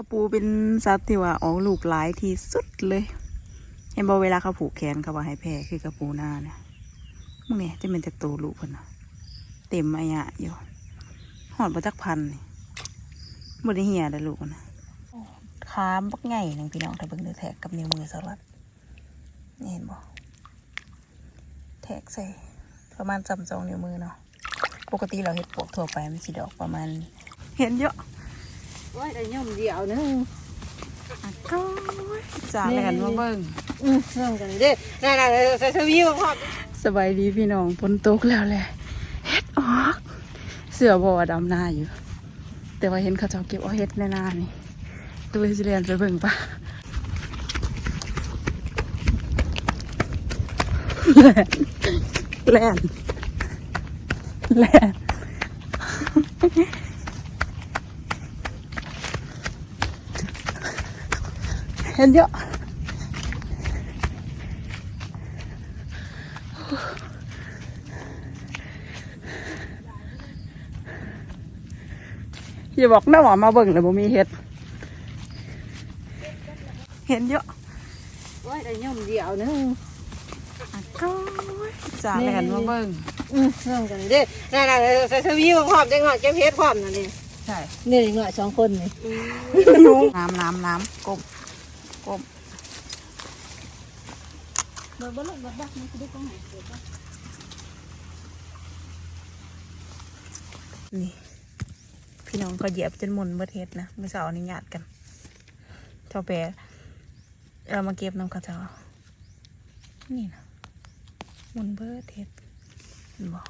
ระปูเป็นสัตว์ที่ว่าออกลูกหลายที่สุดเลยเห็นบอเวลาเขาผูกแขนเขาว่าให้แพร่คือกระปูหน้าเนี่ยมึงเนี่ยจะเป็นจากตัวลูกคนนะเต็มอายะอยู่หอดมาจักพันนี่บไดเหียได้ลูกมันนะขามบักไงหนึ่งพี่น้องถ้าเบิ่งดูแท็กกับนิ้วมือสลัดนี่เห็นบ่แท็กใส่ประมาณจำสองนิ้วมือเนาะปกติเราเห็ดปวกทั่วไปมันสีดอกประมาณ เห็นเยอะ โอ้ยได้ย่อมเดียวนึงก็จ้าเลยกันมาเบิ่งอืมเรื่องกันเด้น่าๆใส่สวีของพ่อสบายดีพี่น้องฝนตกแล้วแหละเฮ็ดออก เสือบ่อดำหน้าอยู่ แต่ว่าเห็นเขาเจ้าเก็บเอาเฮ็ดในนานี่ก็เลยสิเรียนไปเบิ่งปะแล่นแล่นเห็นเยอะอย่าบอกน้าหวามาเบิ่งเลยบ่มีเห็ด เห็นเยอะโอ้ยได้ย่อมเดียวนึงก็จ้าเลยกันมาเบิ่งอืมเรื่องกันเด้น่าๆใส่สวีของพ่อจังหวะเก็บเพชรพร้อมนั่นนี่ใช่นี่เด็กน้อยสองคนนี่น้ำน้ำน้ำ กบกบบ่บ่ลงบ่บักมันสิได้กองไหนนี่พี่น้องก็เหยียบจนหมุนประเทศนะเมื่อเสานี้ญาติกันเจ้าแปรเรามาเก็บน้ำกระเจ้านี่นะหมุนเบิดเทศบอก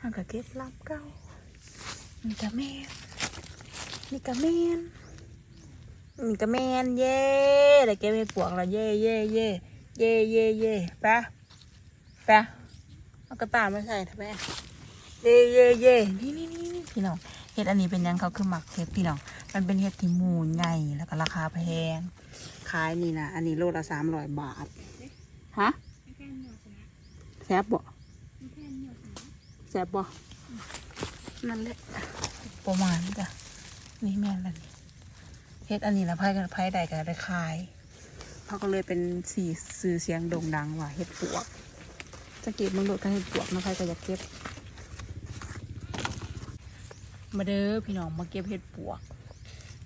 ห่างกับเก็บรับเก้านี่กะแมนนี่กะแมน นี่กะแมนเย่ได้เก็บเห็ดปวกแล้วเย่เย่เย่เย่เย่เย่ไปไปเอากระต่ายมาใส่ทำไมเย่เย่เย่นี่นี่นี่พี่น้องเห็ดอันนี้เป็นยังเขาคือหมักเห็ดพี่น้องมันเป็นเห็ดที่มูใหญ่แล้วก็ราคาแพงขายนี่นะอันนี้โลละสามร้อยบาทฮะแซบบ่แซบบ่นั่นแหละประมาณจ้ะนี่แม่นแล้วนี่ เห็ดอันนี้นะไพ่กันไพ่ใดกันได้ขายเขาก็เลยเป็นสีสื่อเสียงโด่งดังว่าเห็ดปวก จะเก็บมึงโดดกันเห็ดปวกนะไพ่ก็อยากเก็บ มาเด้อพี่น้องมาเก็บเห็ดปวก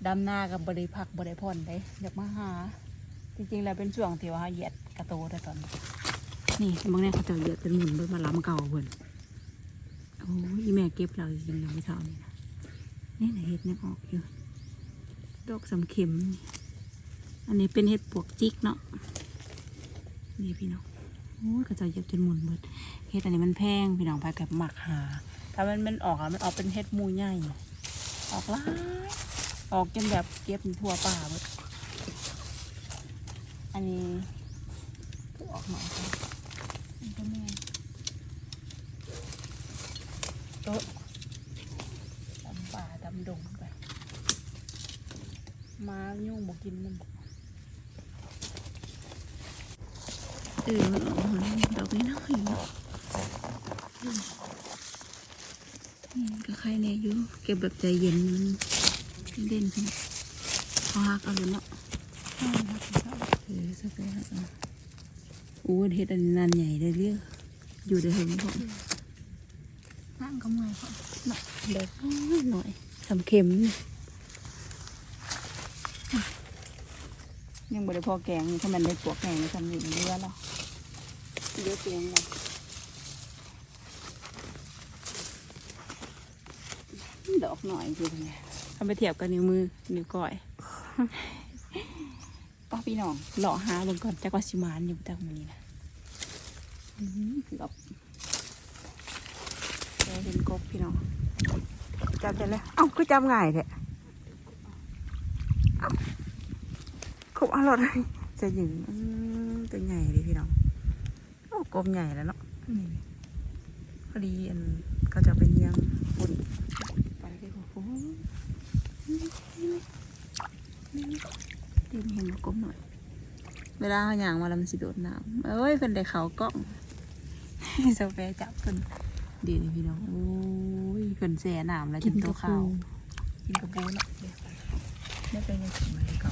ดำหน้ากับบริพักบริพรได้อยากมาหา จริงๆแล้วเป็นช่วงที่ว่าเหยียดกระโตได้ตอน นี่บางเนี่ยเขาจะเหยียดเป็นหมุนเบิ่อมาล้ำเก่าเพิ่นโอ้ยแม่เก็บเราจริงๆยังไม่เท่านี่นะนี่นเห็ดยังออกอยู่ ดอกสำเข็ม อันนี้เป็นเห็ดปวกจิกเนาะ นี่พี่น้อง โอ้ยเขาจะเยียบจนหมุนเบิดเห็ดอันนี้มันแพงพี่น้องไปกับหมักหา ถ้ามันมันออกอะมันออกเป็นเห็ดมูใหญ่ ออกหลายออกจนแบบเก็บทั่วป่าหมดอันนี้คือออกหน่อยอันก็แม่โต๊ะดำป่าดำดง มายุ่งบอกกินมันเออมันออกมาดอกน้อยๆเนาะอืมก็ใครเนี่ยอยู่เก็บแบบใจเย็นมันเด่นขึ้นเขาหักเอาเลยเนาะเออสักแป๊บอะโอ้เฮ็ดอันนี้นานใหญ่เลยเรียกอยู่ได้ถึงพอนั่งก็มาพ่อเนาะเด็กน้อยหน่อยสำเข็มนี่ ยังบ่ได้พอแกงนี่ถ้ามันได้ปวกแกงนี่ทำอยู่เรือเนาะเยอะเตียงเลยดอกหน่อยจริงๆทำไปเทียบกับนิ้วมือนิ้วก้อยป้าพี่น้องหล่อหาเบิ่งก่อนจักว่าสิมานอยู่จากมันนี้นะอื้อหือหลบแกเห็นกบพี่น้องจับได้แล้วเอ้าคือจำง่ายแท้เอ้า ครบอร่อยเลยจะหยิงอื้อตัวใหญ่เลยพี่น้องโอ้กบใหญ่แล้วเนาะนี่พอดีอันก็จะไปเลี้ยงฝุ่นไปเลยโอ้โหนี่นี่นี่ตีนเห็นกลมหน่อย เวลาเขาย่างมาแล้วมันสิโดดน้ำเอ้ยเพิ่นได้เขากล้องโซเฟจับเพิ่นดีเลยพี่น้องโอ้ยเพิ่นแซ่น้ำแล้วกินตัวขาวกินกระปูเนาะไม่เป็นยังถึงมาเก่า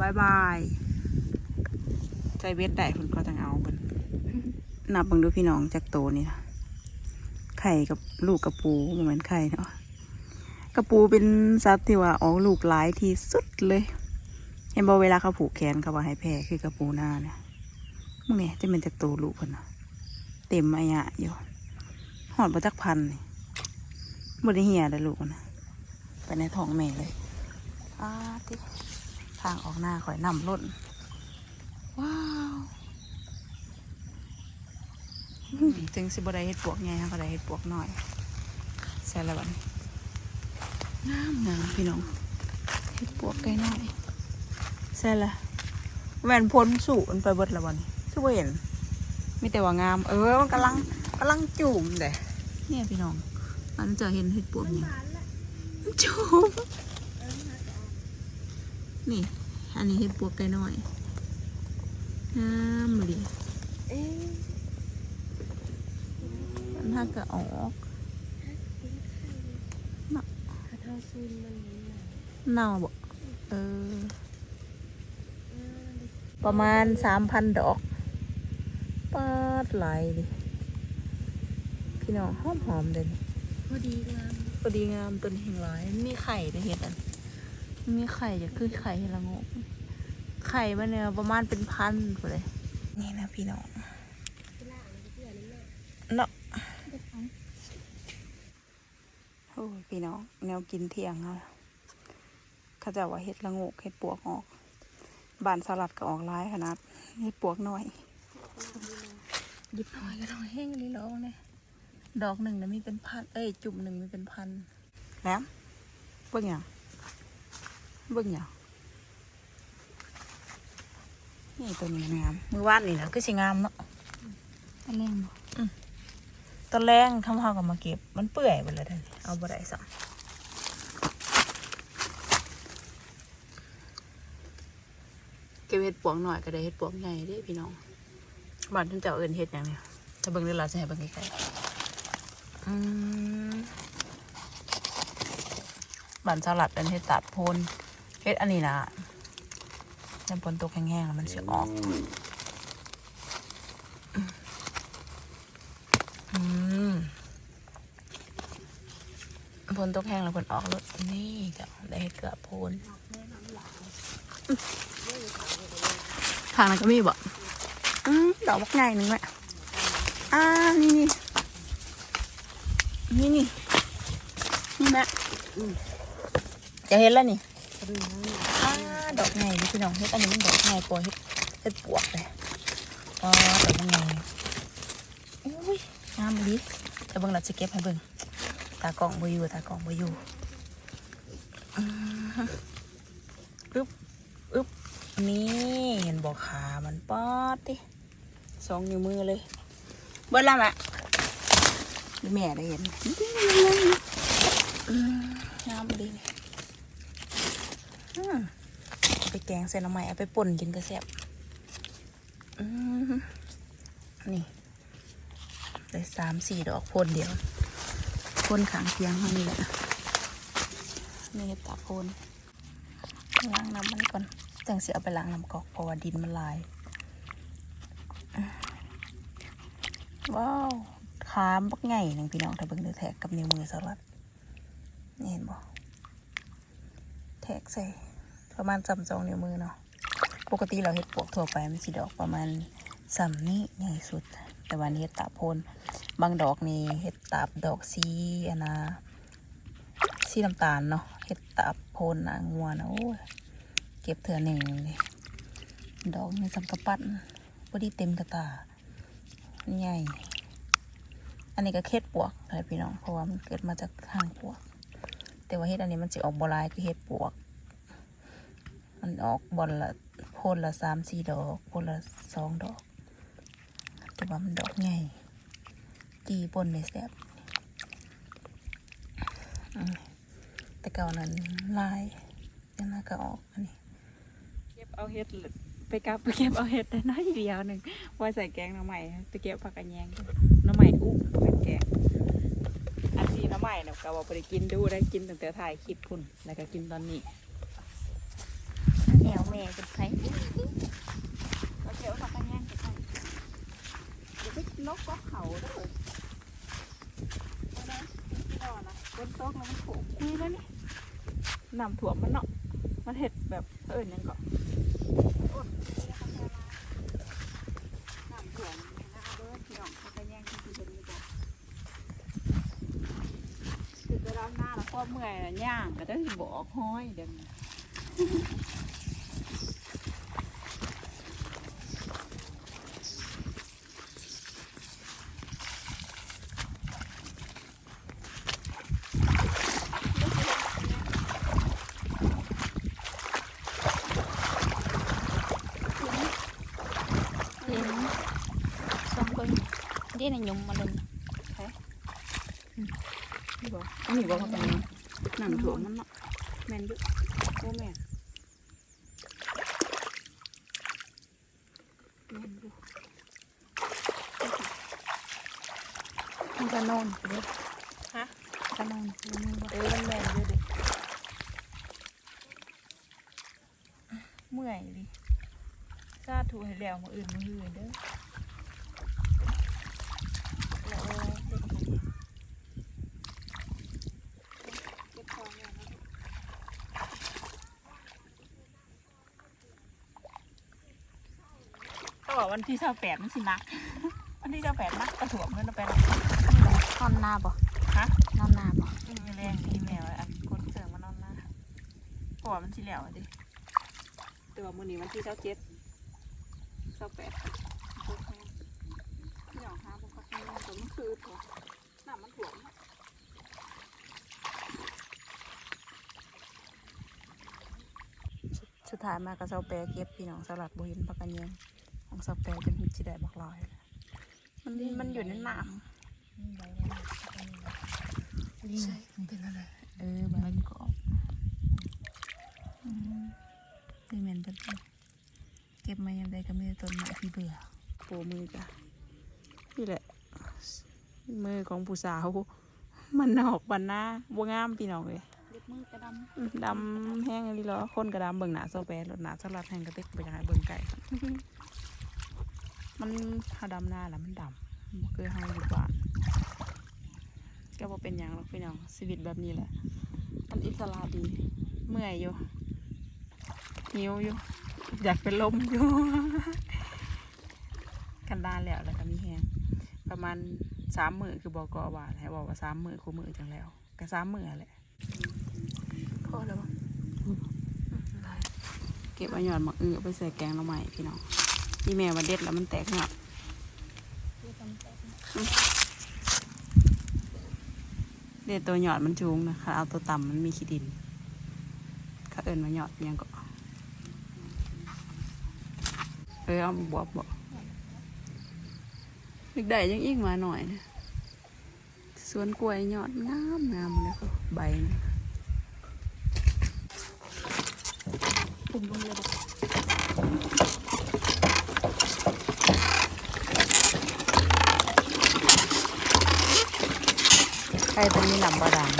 บายบาย ใจเวทได้คุณก็ต้องเอาบนนับเบังดูพี่น้องจากโตนี่นะไข่กับลูกกระปูเหมือนไข่เนาะกระปูเป็นสัตว์ที่ว่าออกลูกหลายที่สุดเลย เห็นบอเวลาเขาผูกแขนเขาว่าให้แพร่คือกระปูหน้าเนี่ยมึงเนี่ยจะเป็นจากโตลูกคนนะเต็มอายะอยู่หอดมาจากพันนี่บไดเหียเลยลูกมันนะไปในท้องแม่เลยอ้าติทางออกหน้าข่อยนำรถว้าวอืมจึงสิบได้เห็ดปวกไงฮะก็ได้เห็ดปวกหน่อยใส่ละบัดนงามงามพี่น้องเห็ดปวกไกลหน่อยใช่ละแหวนพ้นสู่มันไปเบิดละวันคือบ่เห็นมีแต่ว่างาม เออมันกำลังกำลังจุ่มเด้เนี่ยพี่น้องมันจะเห็นเห็ดปวกเนี่ยจุ่ม นี่ อันนี้เห็ดปวกไก่น้อยงามเลยเอ๊ะมันถ้าก็ออกกระเท่าซุนมันนี่น่ะเน่าบ่เออ ประมาณสามพันดอกปาดไหลายดิ พี่น้องหอมหอมๆเด่นพอดีงามพอดีงามตัวนี้แห่งหลายมีไข่ด้วยเห็ดอัน มีไข่จะคือไข่เห็ดละโงกไข่มันเนี่ยประมาณเป็นพันไปเลย นี่นะพี่น้องเนาะโอ้ยพี่น้องแนวกินเที่ยงเขาเขาจะว่าเห็ดละโงกเห็ดปวกออก บานสลัดก็ออกร้ายขนาดเห็ดปวกหน่อยหยิบหน่อยก็ต้องแห้งเลยร้องเลยดอกหนึ่งนะมีเป็นพัน เอ้ย จุ่มหนึ่งมีเป็นพัน แล้วเบิ่งอย่าง เบิ่งอย่างนี่ตัวนี้งาม มือวาดนี่นะคือสิงามเนาะตะแรงบ่ตอนแรกทำข้าวกับมาเก็บ มันเปื่อยไปเลยท่านเอาบ่ได้สักเก็บเห็ดปวงหน่อยก็ได้เห็ดปวงใหญ่เด้พี่น้องบ้านท่านเจ้าเอิญเห็ดอย่างเนี้ยจะเบิ่งได้ละจะให้เบิ่งใกล้ๆอืมบ้านสลัดเป็นเห็ดตัดโพน เห็ดอันนี้นะน้ำฝนตกแห้งๆแล้วมันจะออกอืมพนตกแห้งแล้วพนออกรถนี่จ้ะได้เกลือโพนทางนั้นก็มีบ่อืมดอกบักใหญ่หนึ่งแหละอ่านี่นี่นี่นี่นี่แม่จะเห็นแล้วนี่ อ่าดอกใหญ่นี่พี่น้องเฮ็ดอันนี้มันดอกใหญ่กว่าเฮ็ดเฮ็ดปวกเลยอ๋อดอกมันใหญ่อุ้ยงามดีจะเบิ่งเราจะเก็บให้เบิ่งตากล่องบ่อยู่ตากล่องบ่อยู่อึ๊บอึ๊บนี่เห็นบอกขามันป๊อดดิสองนิ้วมือเลยเบิ่งแล้วแม่แม่ได้เห็นงามดีนี่อืมเอา ไปแกงใส่หน้ำใหม่เอาไปป่นกินก็แซ่บอืมนี่ได้สามสี่ดอกพ่นเดียวพ่นขางเทียงเท่านี้แหละนี่ตาพ่นล้างน้ำมันก่อนจังเสิเอาไปล้างน้ำกอกเพราะว่าดินมันลาย ว้าวขามบักไงหนึ่งพี่น้องถ้าเบิ่งดูแท็กกับนิ้วมือสลัดเห็นบ่แท็กใส่ ประมาณจำจองนิ้วมือเนาะปกติเราเห็ดปวกทั่วไปมันสิดอกประมาณสำนี้ใหญ่สุด แต่วันนี้เห็ดตาโพนบางดอกนี่เห็ดตาบดอกสีอันนะสีน้ำตาลเนาะเห็ดตาบโพนนางงัวนะโอ้ยเก็บเถื่อหนึ่งเลยดอกนี่สำกระปั้นพอดีเต็มกระตาใหญ่อันนี้ก็เค็ดปวกเลยพี่น้องเพราะว่ามันเกิดมาจากทางปวก แต่ว่าเห็ดอันนี้มันจะออกบหลายคือเห็ดปวก มันออกบอลละโพนละสามสี่ดอกโพนละสองดอก แต่ว่ามันดอกใหญ่จีปนในแซ่บแต่เก่านั้นลายยังน่าก็ออกอันนี้เก็บเอาเห็ดไปกับไปเก็บเอาเห็ดได้น้อยเดียวหนึ่งว่าใส่แกงน้ำใหม่ไปเก็บผักกระแยงน้ำใหม่อุ๊บเป็นแกงอันสีหน้ำใหม่เนะก็ว่าไปกินดูได้กินตั้งแต่ถ่ายคลิปคุณแล้วก็กินตอนนี้ แนวแม่เป็นไผเราเจียวผักกันย่างกันเดี๋ยวไปนกก็เขาเด้อเอาได้ที่นอนนะบนโต๊ะแล้วมันโขกคุยแล้วนี่น้ำถ่วมมันเนาะ มันเห็ดแบบเอิญยังก็อ้นน้ำถ่วมนะคะเด้อพี่น้องผักกันย่างที่เป็นนี่บอกคือไปรับหน้าแล้วก็เมื่อยแล้วย่างก็จะสิบอกห้อยเดี๋ยวนี้เห็นสองคน ที่ในยุมมาลงนี่บอกอันนี้บอกว่าเป็นน้ำถ่วมมันเนาะแม่นอยุโอ้แม่นแม่นอยุมันจะนอนไปเลยฮะจะนอนไปเลยเออมันแม่นอยู่ดิเมื่อยดิซาถูให้แล้วมาอื่นมาอื่นเด้อแล้วเด็กคนนี้ ก็บอก วันที่เช้าแปดมันสินัก วันที่เช้าแปดนักกระถ่วมเงินเราไปแล้วนอนหน้าบ่ฮะนอนหน้าบ่มีแรงอีเมลอันกดเสริมมานอนหน้าเพราะว่ามันสิแล้วอะดิแต่ว่ามื้อนี้วันที่เช้าเจ็ดเช้าแปดโอเคพี่น้องหาบ่คักแน่นอนแต่มันคือตัวน้ำมันถ่วมเนาะสุดท้ายมากับเช้าแปดเก็บพี่น้องสลัดบ่เห็นปากกันยัง ของเช้าแปดจนหิดสิได้บักลอย มันมันอยู่ในน้ำใช่มันเป็นอะไรเออใบมันกรอบอืมนี่เหม็นเป็นต้นเก็บมายังไงก็ไม่ได้ต้นไม้ที่เบื่อโปมือจ้ะนี่แหละ มือของผู้สาวมันนอกบันหน้าบวงามพี่น้องเลยเล็บมือกระดอืมดำแห้งอะไรหรอคนกระดำเบิ่งหนาโซแปรรถหนาสลัดแห้งกระติกไปยังไงเบิ่งไก่ มันถ้าดำหน้าแล้วมันดำคือเฮาอยู่บ้านก็บ่เป็นอย่างหรอกพี่น้องชีวิตแบบนี้แหละมันอิสระดี เมื่อยอยู่หิวอยู่ อยากเป็นลมอยู่ กันดานแล้วแล้วก็มีแหงประมาณสามมือคือบอกกว่าให้บอกว่าสามมือคู่มือจังแล้วก็สามมือแหละพอแล้วเก็บอาหยอดหมักอือไปใส่แกงหน่อไม้พี่น้อง พี่แม่มาเด็ดแล้วมันแตกหยอดเด็ดตัวหยอดมันจูงนะคะเอาตัวต่ำมันมีขี้ดินเขาเอิญมาหยอดยังก็เออเอามบวบบอกนึกได้ยังอีกมาหน่อยนะสวนกล้วยหยอดงามงามเลยค่ะใบนะปุ่มลงเลยบอก ใครเป็นมีหนำบาดาล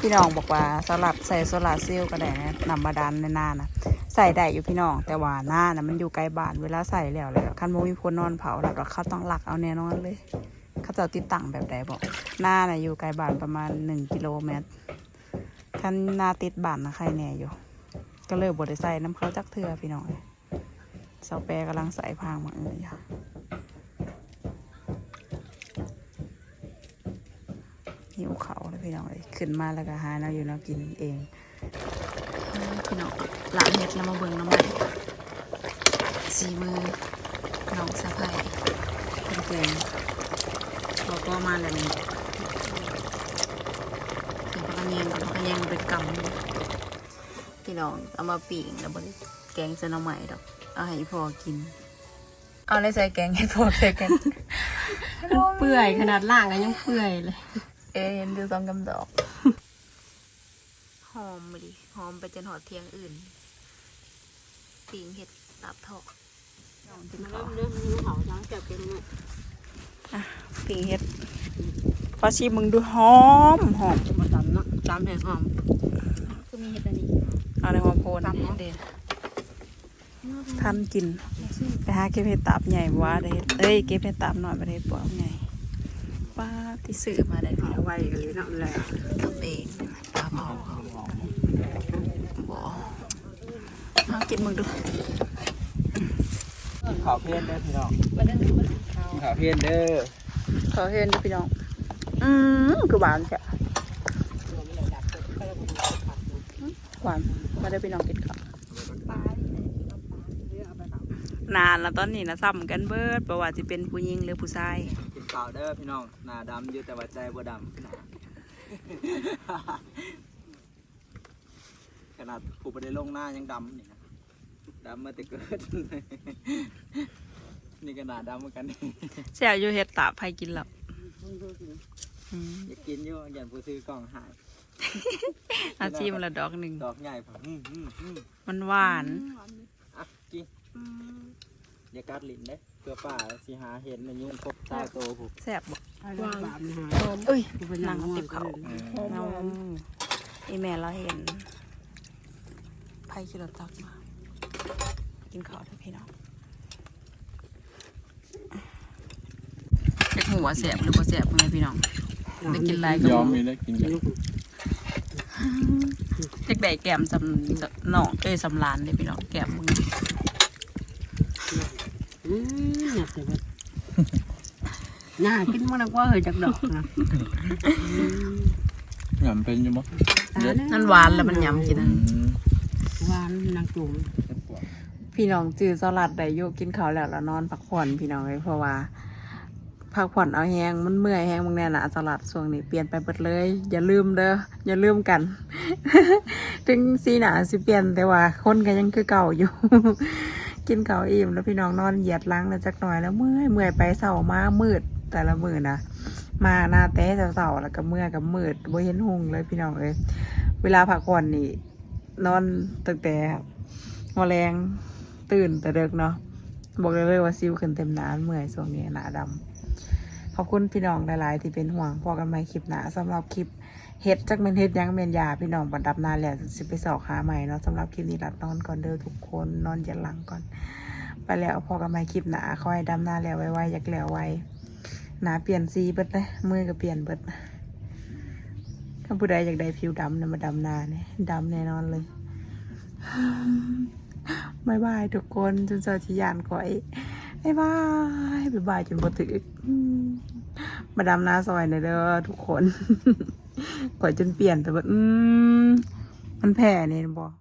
พี่น้องบอกว่าสลัดใส่โซลาเซลล์ก็ได้นะหนำบาดาลในหน้านะใส่ได้อยู่พี่น้อง แต่ว่าหน้านะมันอยู่ไกลบ้านเวลาใส่แล้วเลยคันโมมีคนนอนเผาแล้วเขาต้องหลักเอาแน่นอนเลยเขาจะติดตั้งแบบใดบอกหน้านะอยู่ไกลบ้านประมาณหนึ่งกิโลเมตรคันหน้าติดบ้านนะใครแน่อยู่ ก็เลยบดใส่น้ำเขาจักเทือพี่น้องเสาแปรกำลังใส่พางมาเอยค่ะ หิวเขาเลยพี่น้องเลยขึ้นมาแล้วก็หาเราอยู่เรากินเองอืมพี่น้องหลังเห็ดแล้วมาเบิ่งน้ำมันสีมือน้องสะพายเป็นแกงเราก็มาแล้วนี่เดี๋ยวพักกันแยงกับพักกันแยงเป็นกำพี่น้องเอามาปีงแล้วบนแกงเสนอใหม่ดอกเอาให้พ่อกิน เอาอะไรใส่แกงให้พ่อใส่แกงำเปื่อยขนาดล่างก็ยังเปื่อยเลย เอ็นดูซองกำดอก หอมมาดิหอมไปจนหอดเทียงอื่นปีงเห็ดตับทอกน้องกินมาข้าวเริ่มเริ่มนิ้วเขาจังเจ็บเป็นไงปิงเฮ็ดฟ้าชีมึงดูหอมหอมมาตำเนาะตำแห้งหอมคือมีเห็ดอันนี้เอาในหอมโพนตำเนาะเด่นทันกินไปหาเก็บเห็ดตาบใหญ่บ่ว่าได้เฮ็ดเอ้ยเก็บเห็ดตาบหน่อยบ่ได้เฮ็ดปวกใหญ่ ป้าที่ซื้อมาได้พี่น้องไว้กันเลยเนาะเลยทำเองปลาเผาบ่มากินมึงดูขาวเพี้ยนเด้อพี่น้องวันนั้นวันนั้นเขาขาวเพี้ยนเด้อขอเห็นดิพี่น้อง อืมคือหวานจ้ะหวานมาได้พี่น้องกินข้าวปลาที่ไหนนานแล้วตอนนี้นะซ้ำกันเบิดประว่าจะเป็นผู้หญิงหรือผู้ชายกิน ขาวเด้อพี่น้องหน้าดำอยู่แต่ว่าใจบ่ดำหน้าขนาดผู้บ่ได้ลงหน้ายังดำนี่นะดำมาแต่เกิดนี่ก็หน้าดำเหมือนกันแซ่บอยู่เฮ็ดตาบให้กินแล้วอืมอยากกินอยู่อย่างผู้ซื้อกล่องหายอาชีพละดอกหนึ่งดอกใหญ่ผมอืมอืมอืมมันหวานอะกินอย่ากัดลิ้นเด้ อเพื่อป้าสิหาเห็นในยุ่งครบใต้โตผมแซ่บบ่วางเอ้ยนั่งติบเขาเออเอาอีแม่เราเห็นไผ่ขี่รถตักมา กินข้าวเถอะพี่น้องเด็กหัวแสบหรือบ่แสบไงพี่น้องได้กินไรก็ยอมบ่มีได้กินกันเด็กได้แก้มสำหนองเอ้ยสำลานเลยพี่น้องแก้มมึง อืมอยากจะแบบน่ากินมันกว่าเฮยจากดอกนะหยำเป็นอยู่มั้งนั่นหวานแล้วมันยำกินนะหวานนางจุ่มพี่น้องจือสลัดได้โยกินข้าวแล้วแล้วนอนพักผ่อนพี่น้องเลยเพราะว่าพักผ่อนเอาแหงมันเมื่อยแหงบางแน่นะสลัดช่วงนี้เปลี่ยนไปเบิดเลย อย่าลืมเด้ออย่าลืมกัน ถึงสีหนาสิเปลี่ยนแต่ว่าคนก็ยังคือเก่าอยู่ กินข้าวอิ่มแล้วพี่น้องนอนเหยียดล้างแล้วจักหน่อยแล้วเมื่อยเมื่อยไปเสามามืดแต่ละมือนะมาหน้าแต้เสาๆแล้วก็เมื่อยกับมืดบ่เห็นหุงเลยพี่น้องเอ้ยเวลาพักผ่อนนี่ นอนตั้งแต่มอแรงตื่นแต่เด็กเนาะบอกเลยว่าซิวขึ้นเต็มหนาเมื่อยช่วงนี้หนาดำขอบคุณพี่น้องหลาย ๆ ที่เป็นห่วงพอกันใหม่คลิปหนาสำหรับคลิป เฮ็ดจักเมนเฮ็ดยังเมนยาพี่น้องบัดดับนานแล้วสิไปสอกหาใหม่เนาะสำหรับคลิปนี้รัดนอนก่อนเด้อทุกคนนอนอย่าหลังก่อน ไปแล้วพอกันใหม่คลิปหนาคอยดำหน้าแล้วไวๆอยากแล้วไวหนาเปลี่ยนสีเบิดเลยมือก็เปลี่ยนเบิดถ้าผู้ใดอยากได้ผิวดำเนี่ยมาดำนาเนี่ยดำแน่นอนเลยบายบายทุกคนจนเจอชิยานก่อยบายบายบายบายจนบ่ถึกอืมาดำนาซอยหน่อยเด้อทุกคน ก่อยจนเปลี่ยนแต่ว่า อืม มันแผ่เนี่ยบอก